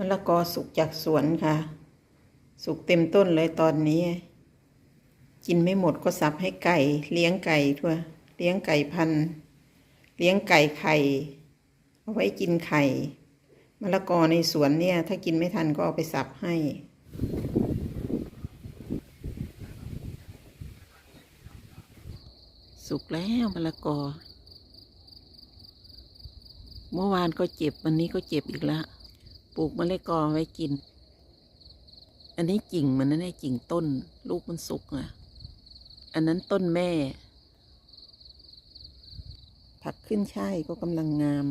มะละกอสุกจากสวนค่ะ สุกเต็มต้นเลยตอนนี้ กินไม่หมดก็สับให้ไก่ เลี้ยงไก่ทั่วเลี้ยงไก่พัน เลี้ยงไก่ไข่ เอาไว้กินไข่มะละกอในสวนเนี่ย ถ้ากินไม่ทันก็เอาไปสับให้สุกแล้วมะละกอ เมื่อวานก็เจ็บวันนี้ก็เจ็บอีกแล้ว ปลูกมะละกอไว้กิน อันนี้กิ่งมันนั่นไอ้กิ่งต้น ลูกมันสุกอะ อันนั้นต้นแม่ ผักขึ้นช่ายก็กำลังงาม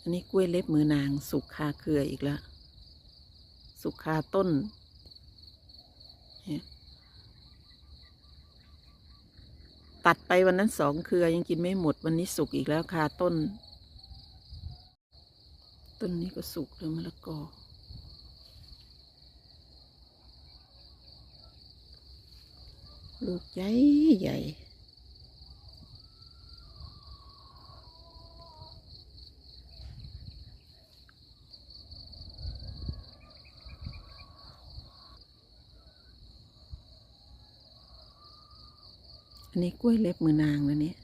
อันนี้กล้วยเล็บมือนางสุกคาเครืออีกแล้ว สุกคาต้นตัดไปวันนั้นสองเครือยังกินไม่หมดวันนี้สุกอีกแล้วคาต้น ต้นนี้ก็สุกแล้วมะละกอลูกใหญ่ใหญ่อันนี้กล้วยเล็บมือนางนะเนี่ย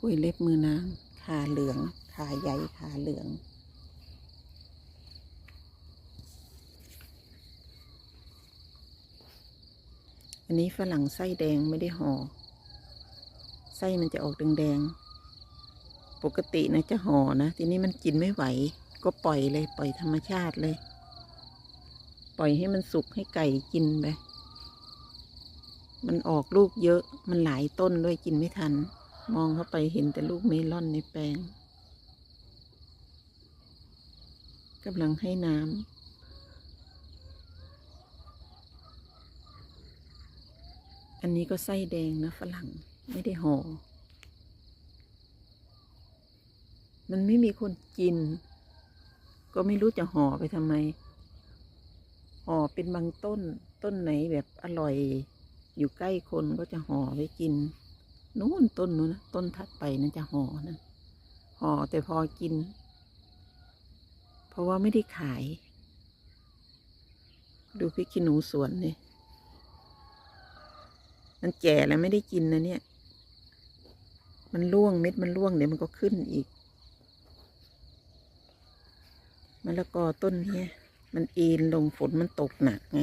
กล้วยเล็บมือนางขาเหลือง ขาใหญ่ขาเหลือง อันนี้ฝรั่งไส้แดงไม่ได้ห่อ ไส้มันจะออกแดงๆ ปกตินะจะห่อนะ ทีนี้มันกินไม่ไหว ก็ปล่อยเลย ปล่อยธรรมชาติเลย ปล่อยให้มันสุกให้ไก่กินไป มันออกลูกเยอะ มันหลายต้นด้วยกินไม่ทันมองเข้าไปเห็นแต่ลูกเมลอนในแปลง กำลังให้น้ำอันนี้ก็ไส้แดงนะฝรั่งไม่ได้ห่อ มันไม่มีคนกิน ก็ไม่รู้จะห่อไปทำไม ห่อเป็นบางต้นต้นไหนแบบอร่อย อยู่ใกล้คนก็จะห่อไว้กิน นู้นต้นนู้นนะต้นถัดไปนั่นจะห่อนะห่อแต่พอกิน เพราะว่าไม่ได้ขาย ดูพริกขี้หนูสวนเนี่ยมันแก่แล้วไม่ได้กินนะเนี่ย มันร่วงเม็ดมันร่วงเดี๋ยวมันก็ขึ้นอีกมะละกอต้นเนี้ยมันเอ็นลงฝนมันตกหนักไง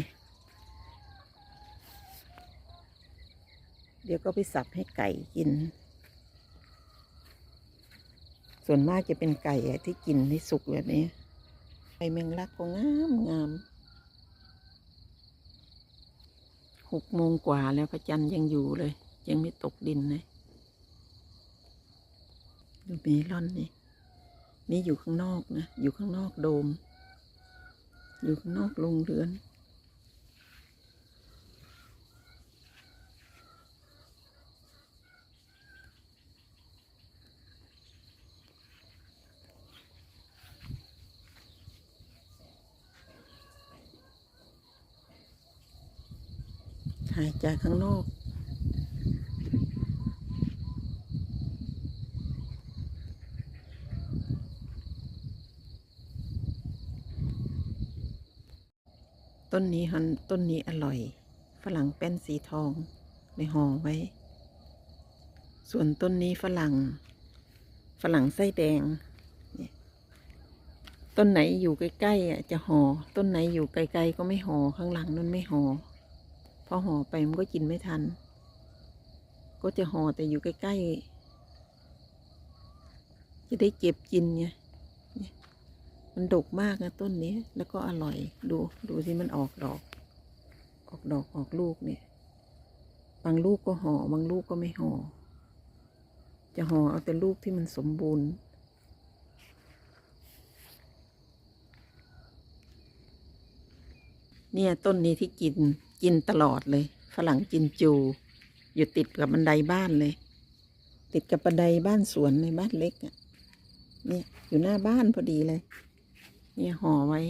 เดี๋ยวก็ไปสับให้ไก่กิน ส่วนมากจะเป็นไก่ที่กินให้สุกแบบนี้ ไก่แมงลักก็งามงามหกโมงกว่าแล้วพระจันทร์ยังอยู่เลย ยังไม่ตกดินเลยดูเมลอนนี่นี่อยู่ข้างนอกนะ อยู่ข้างนอกโดม อยู่ข้างนอกโรงเรือน ถ่ายจข้างนอกต้นนี้ฮันต้นนี้อร่อย ฝรั่งแป้นสีทองในห่อไว้ ส่วนต้นนี้ฝรั่ง ฝรั่งไส้แดง ต้นไหนอยู่ใกล้ๆอะจะห่อ ต้นไหนอยู่ไกลๆก็ไม่ห่อข้างหลังนั่นไม่ห่อ พอห่อไปมันก็กินไม่ทัน ก็จะห่อแต่อยู่ใกล้ๆ จะได้เก็บกินไงมันดกมากนะต้นนี้ แล้วก็อร่อยดูดูสิมันออกดอก ออกดอกออกลูกเนี่ยบางลูกก็ห่อบางลูกก็ไม่ห่อจะห่อเอาแต่ลูกที่มันสมบูรณ์ เนี่ยต้นนี้ที่กิน กินตลอดเลย ฝรั่งกินจู อยู่ติดกับบันไดบ้านเลย ติดกับบันไดบ้านสวนในบ้านเล็กอะเนี่ยอยู่หน้าบ้านพอดีเลย เนี่ยห่อไว้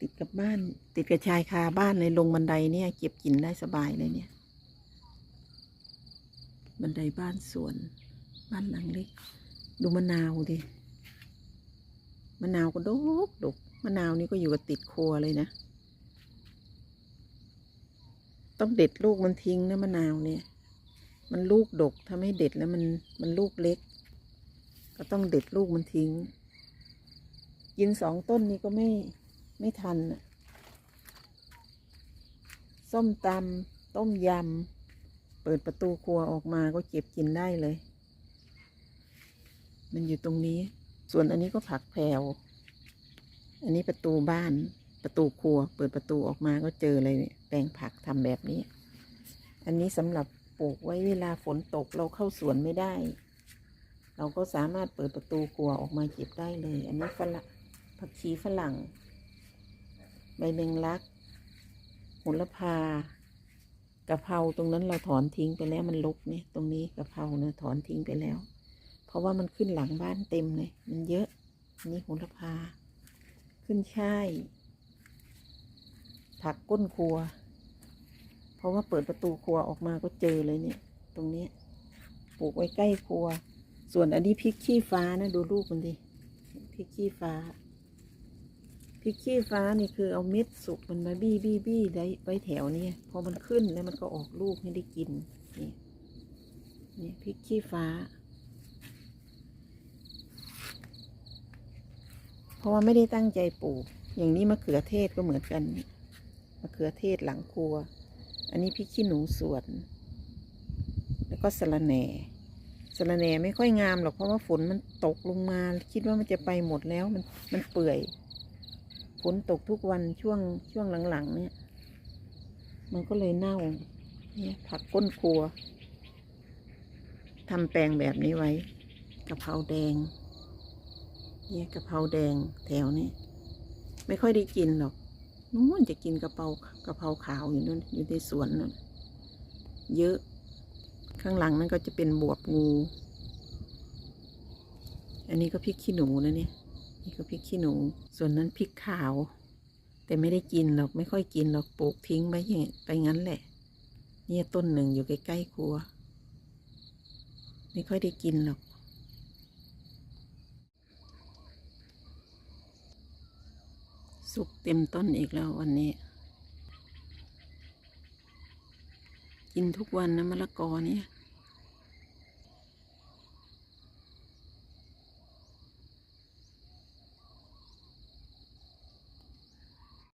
ติดกับบ้าน ติดกับชายคาบ้านเลยลงบันไดเนี่ย เก็บกินได้สบายเลยเนี่ยบบันไดบ้านสวน บ้านหลังเล็ก ดูมะนาวดิมะนาวก็ดกดก มะนาวนี่ก็อยู่กับติดครัวเลยนะ ต้องเด็ดลูกมันทิ้งนะมะนาวเนี่ย มันลูกดกถ้าไม่เด็ดแล้วมันมันลูกเล็ก ก็ต้องเด็ดลูกมันทิ้ง กินสองต้นนี้ก็ไม่ไม่ทันน่ะส้มตำต้มยำเปิดประตูครัวออกมาก็เก็บกินได้เลย มันอยู่ตรงนี้ ส่วนอันนี้ก็ผักแพรว อันนี้ประตูบ้านประตูครัว เปิดประตูออกมาก็เจอเลยเนี่ยแปลงผักทำแบบนี้ อันนี้สำหรับปลูกไว้เวลาฝนตกเราเข้าสวนไม่ได้ เราก็สามารถเปิดประตูครัวออกมาเก็บได้เลย อันนี้ฝรั่งผักชีฝรั่ง ใบเมงลักโหระพากะเพราตรงนั้นเราถอนทิ้งไปแล้วมันลกเนี่ย ตรงนี้กะเพราเนี่ยถอนทิ้งไปแล้ว เพราะว่ามันขึ้นหลังบ้านเต็มเลย มันเยอะ อันนี้โหระพา ขึ้นช่าย ผักก้นครัว เพราะว่าเปิดประตูครัวออกมาก็เจอเลยเนี่ย ตรงนี้ปลูกไว้ใกล้ครัว ส่วนอันนี้พริกขี้ฟ้านะดูลูกมันดิพริกขี้ฟ้าพริกขี้ฟ้านี่คือเอาเม็ดสุกมันมาบี้บี้บี้ได้ไว้แถวเนี้พอมันขึ้นแล้วมันก็ออกลูกให้ได้กินนี่นี่พริกขี้ฟ้า เพ ราะว่าไม่ได้ตั้งใจปลูก อย่างนี้มะเขือเทศก็เหมือนกัน มะเขือเทศหลังครัว อันนี้พริกขี้หนูสวน แล้วก็สะระแหน่สะระแหน่ไม่ค่อยงามหรอกเพราะว่าฝนมันตกลงมา คิดว่ามันจะไปหมดแล้วมันมันเปื่อย ฝนตกทุกวันช่วงช่วงหลังๆเนี่ย มันก็เลยเน่า เนี่ยผักก้นครัวทำแปลงแบบนี้ไว้กะเพราแดง เนี่ยกะเพราแดงแถวนี้ ไม่ค่อยได้กินหรอกนู้นจะกินกะเพรากะเพราขาวอยู่นู่นอยู่ในสวนนู่นเยอะ ข้างหลังนั่นก็จะเป็นบวบงู อันนี้ก็พริกขี้หนูนะเนี่ยนี่ก็พริกขี้หนู ส่วนนั้นพริกขาว แต่ไม่ได้กินหรอกไม่ค่อยกินหรอกปลูกทิ้งไว้อย่างนี้ไปงั้นแหละ เนี่ยต้นหนึ่งอยู่ใกล้ๆครัว ไม่ค่อยได้กินหรอก สุกเต็มต้นอีกแล้ววันนี้ กินทุกวันนะมะละกอเนี่ย